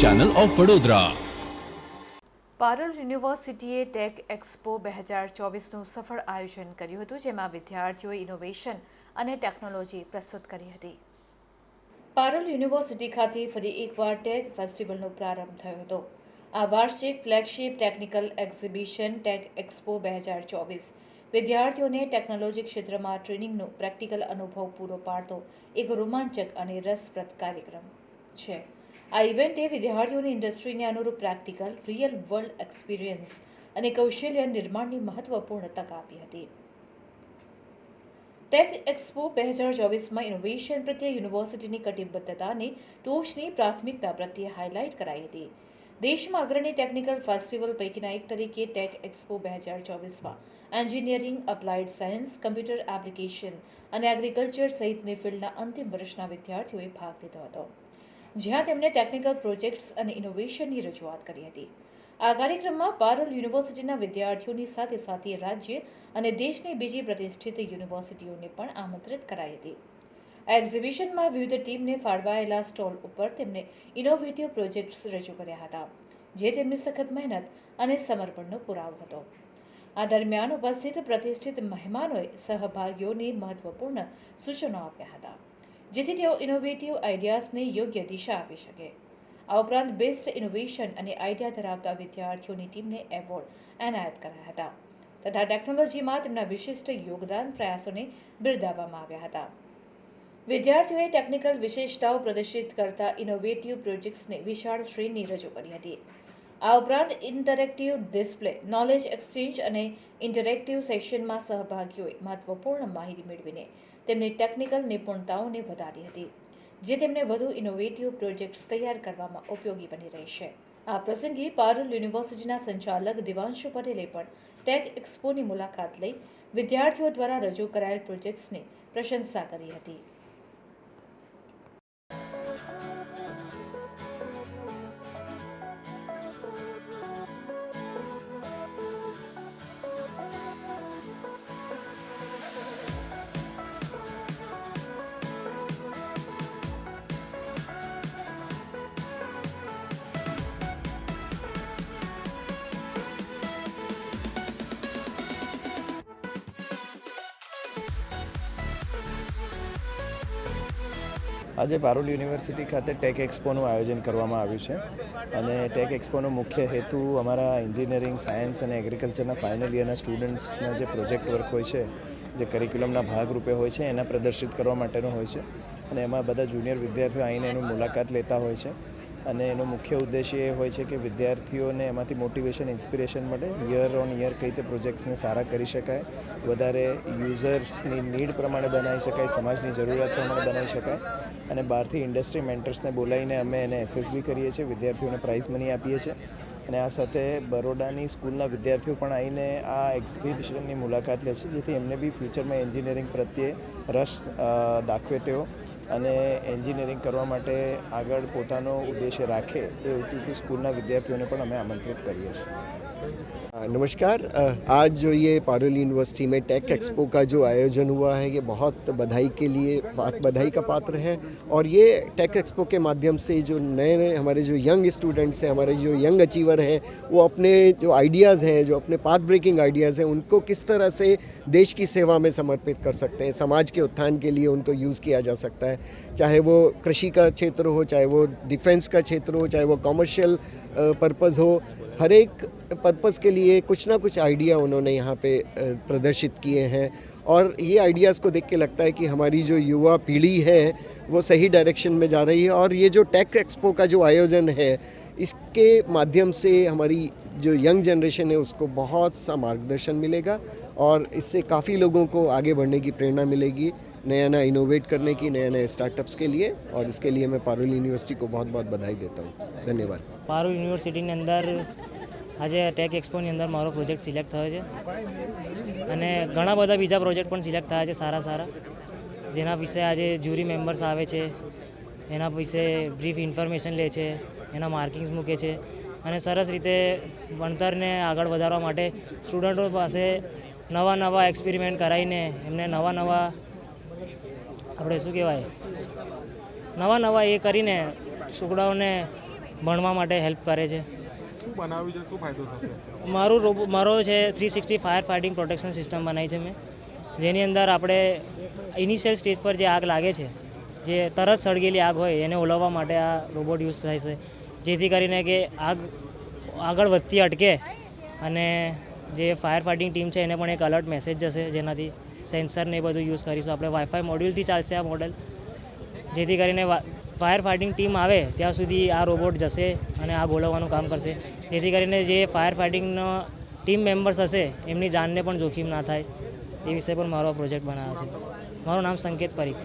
Channel of Vadodara પારલ યુનિવર્સિટીએ tech expo બે હજાર ચોવીસનું સફળ આયોજન કર્યું હતું જેમાં વિદ્યાર્થીઓએ ઇનોવેશન અને ટેકનોલોજી પ્રસ્તુત કરી હતી. પારલ યુનિવર્સિટી ખાતે ફરી એકવાર ટેક ફેસ્ટિવલનો પ્રારંભ થયો હતો. આ વાર્ષિક flagship technical exhibition tech expo બે હજાર ચોવીસ. વિદ્યાર્થીઓને ટેકનોલોજી ક્ષેત્રમાં ટ્રેનિંગનો પ્રેક્ટિકલ અનુભવ પૂરો પાડતો એક રોમાંચક અને રસપ્રદ કાર્યક્રમ છે. આ ઇવેન્ટે વિદ્યાર્થીઓને ઇન્ડસ્ટ્રીને અનુરૂપ પ્રેક્ટિકલ, રિયલ વર્લ્ડ એક્સપિરિયન્સ અને કૌશલ્ય નિર્માણની મહત્વપૂર્ણ તક આપી હતી. ટેક એક્સપો બે હજાર ચોવીસમાં ઇનોવેશન પ્રત્યે યુનિવર્સિટીની કટિબદ્ધતાને ટોચની પ્રાથમિકતા પ્રત્યે હાઇલાઇટ કરાઈ હતી. દેશમાં અગ્રણી ટેકનિકલ ફેસ્ટિવલ પૈકીના એક તરીકે ટેક એક્સપો બે હજાર ચોવીસમાં engineering, applied science, computer application અને એગ્રીકલ્ચર સહિતની ફિલ્ડના અંતિમ વર્ષના વિદ્યાર્થીઓએ ભાગ લીધો હતો. જ્યાં તેમણે ટેકનિકલ પ્રોજેક્ટ્સ અને ઇનોવેશનની રજૂઆત કરી હતી. આ કાર્યક્રમમાં પારોલ યુનિવર્સિટીના વિદ્યાર્થીઓની સાથે સાથે રાજ્ય અને દેશની બીજી પ્રતિષ્ઠિત યુનિવર્સિટીઓને પણ આમંત્રિત કરાઈ હતી. આ એક્ઝિબિશનમાં વિવિધ ટીમને ફાળવાયેલા સ્ટોલ ઉપર તેમણે ઇનોવેટિવ પ્રોજેક્ટ્સ રજૂ કર્યા હતા, જે તેમની સખત મહેનત અને સમર્પણનો પુરાવો હતો. આ દરમિયાન ઉપસ્થિત પ્રતિષ્ઠિત મહેમાનોએ સહભાગીઓને મહત્વપૂર્ણ સૂચનો આપ્યા હતા. જેથી તેઓ ઇનોવેટિવ આઈડિયાઝને યોગ્ય દિશા આપી શકે. આ ઉપરાંત બેસ્ટ ઇનોવેશન અને આઈડિયા ધરાવતા વિદ્યાર્થીઓની ટીમને એવોર્ડ એનાયત કરાયા હતા તથા ટેકનોલોજીમાં તેમના વિશિષ્ટ યોગદાન પ્રયાસોને બિરદાવવામાં આવ્યા હતા. વિદ્યાર્થીઓએ ટેકનિકલ વિશેષતાઓ પ્રદર્શિત કરતા ઇનોવેટિવ પ્રોજેક્ટ્સને વિશાળ શ્રેણી રજૂ કરી હતી. આ ઉપરાંત ઇન્ટરેક્ટિવ ડિસ્પ્લે નોલેજ એક્સચેન્જ અને ઇન્ટરેક્ટિવ સેશનમાં સહભાગીઓએ મહત્વપૂર્ણ માહિતી મેળવીને તેમની ટેકનિકલ નિપુણતાઓને વધારી હતી, જે તેમને વધુ ઇનોવેટિવ પ્રોજેક્ટ્સ તૈયાર કરવામાં ઉપયોગી બની રહેશે આ પ્રસંગે પારુલ યુનિવર્સિટીના સંચાલક દિવાંશુ પટેલે પણ ટેક એક્સપોની મુલાકાત લઈ વિદ્યાર્થીઓ દ્વારા રજૂ કરાયેલ પ્રોજેક્ટ્સની પ્રશંસા કરી હતી. આજે પારુલ યુનિવર્સિટી ખાતે ટેક એક્સપોનું આયોજન કરવામાં આવ્યું છે. અને ટેક એક્સપોનો મુખ્ય હેતુ અમારા એન્જિનિયરિંગ, સાયન્સ અને એગ્રીકલ્ચરના ફાઇનલ યરના સ્ટુડન્ટ્સના જે પ્રોજેક્ટ વર્ક હોય છે, જે કરિક્યુલમના ભાગરૂપે હોય છે, એના પ્રદર્શિત કરવા માટેનો હોય છે. અને એમાં બધા જુનિયર વિદ્યાર્થીઓ આવીને એની મુલાકાત લેતા હોય છે. અને એનો મુખ્ય ઉદ્દેશ્ય એ હોય છે કે વિદ્યાર્થીઓને એમાંથી મોટિવેશન ઇન્સ્પિરેશન મળે. યર ઓન યર કઈ રીતે પ્રોજેક્ટ્સને સારા કરી શકાય. વધારે યુઝર્સની નીડ પ્રમાણે બનાવી શકાય, સમાજની જરૂરિયાત પ્રમાણે બનાવી શકાય. અને બહારથી ઇન્ડસ્ટ્રી મેન્ટર્સને બોલાવીને અમે એને એસએસબી કરીએ છીએ, વિદ્યાર્થીઓને પ્રાઇઝ મની આપીએ છીએ. અને આ સાથે બરોડાની સ્કૂલના વિદ્યાર્થીઓ પણ આવીને આ એક્ઝિબિશનની મુલાકાત લે છે, જેથી એમને બી ફ્યુચરમાં એન્જિનિયરિંગ પ્રત્યે રસ દાખવે તેઓ. અને એન્જિનિયરિંગ કરવા માટે આગળ પોતાનો ઉદ્દેશ્ય રાખે એ હેતુથી સ્કૂલના વિદ્યાર્થીઓને પણ અમે આમંત્રિત કરીએ છીએ. नमस्कार। आज जो ये पारुल यूनिवर्सिटी में टेक एक्सपो का जो आयोजन हुआ है, ये बहुत बधाई के लिए बात बधाई का पात्र है। और ये टेक एक्सपो के माध्यम से जो नए नए हमारे जो यंग स्टूडेंट्स हैं, हमारे जो यंग अचीवर हैं, वो अपने जो आइडियाज़ हैं, जो अपने पाथ ब्रेकिंग आइडियाज़ हैं, उनको किस तरह से देश की सेवा में समर्पित कर सकते हैं, समाज के उत्थान के लिए उनको यूज़ किया जा सकता है। चाहे वो कृषि का क्षेत्र हो, चाहे वो डिफेंस का क्षेत्र हो, चाहे वो कॉमर्शियल पर्पज़ हो, हर एक पर्पस के लिए कुछ ना कुछ आइडिया उन्होंने यहाँ पे प्रदर्शित किए हैं। और ये आइडियाज़ को देख के लगता है कि हमारी जो युवा पीढ़ी है, वो सही डायरेक्शन में जा रही है। और ये जो टेक एक्सपो का जो आयोजन है, इसके माध्यम से हमारी जो यंग जनरेशन है, उसको बहुत सा मार्गदर्शन मिलेगा। और इससे काफ़ी लोगों को आगे बढ़ने की प्रेरणा मिलेगी नया नया इनोवेट करने की नया नए स्टार्टअप्स के लिए। और इसके लिए मैं पारुल यूनिवर्सिटी को बहुत बहुत बधाई देता हूँ। धन्यवाद। पारुल यूनिवर्सिटी ने अंदर આજે ટેક એક્સપોની અંદર મારો પ્રોજેક્ટ સિલેક્ટ થયો છે. અને ઘણા બધા બીજા પ્રોજેક્ટ પણ સિલેક્ટ થયા છે સારા સારા. જેના વિશે આજે જ્યુરી મેમ્બર્સ આવે છે, એના વિશે બ્રીફ ઇન્ફોર્મેશન લે છે, એના માર્કિંગ્સ મૂકે છે. અને સરસ રીતે ભણતરને આગળ વધારવા માટે સ્ટુડન્ટો પાસે નવા નવા એક્સપેરિમેન્ટ કરાવીને એમને નવા નવા આપણે શું કહેવાય? નવા નવા એ કરીને છોકરાઓને ભણવા માટે હેલ્પ કરે છે. શું બનાવ્યું છે? શું ફાયદો થશે? મારું મારો છે three sixty fire fighting protection system બનાવી છે મેં. જેની અંદર આપણે ઇનિશિયલ સ્ટેજ પર જે આગ લાગે છે, જે તરત સળગેલી આગ હોય એને ઓલવવા માટે આ રોબોટ યુઝ થાય છે. જેથી કરીને કે આગ આગળ વધતી અટકે અને જે ફાયર ફાઇટિંગ ટીમ છે એને પણ એક અલર્ટ મેસેજ જશે જેનાથી સેન્સર ને એ બધું યુઝ કરીશું. આપણે વાઈફાઈ મોડ્યુલથી ચાલશે આ મોડલ જેથી કરીને ફાયર ફાઇટિંગ ટીમ આવે, ત્યાં સુધી આ રોબોટ જશે અને આ ગોળવવાનું કામ કરશે. જેથી કરીને જે ફાયર ફાઇટિંગનો ટીમ મેમ્બર્સ હશે, એમની જાનને પણ જોખમ ના થાય. એ વિષય પર મારો પ્રોજેક્ટ બનાવ્યો છે. મારું નામ સંકેત પરીખ.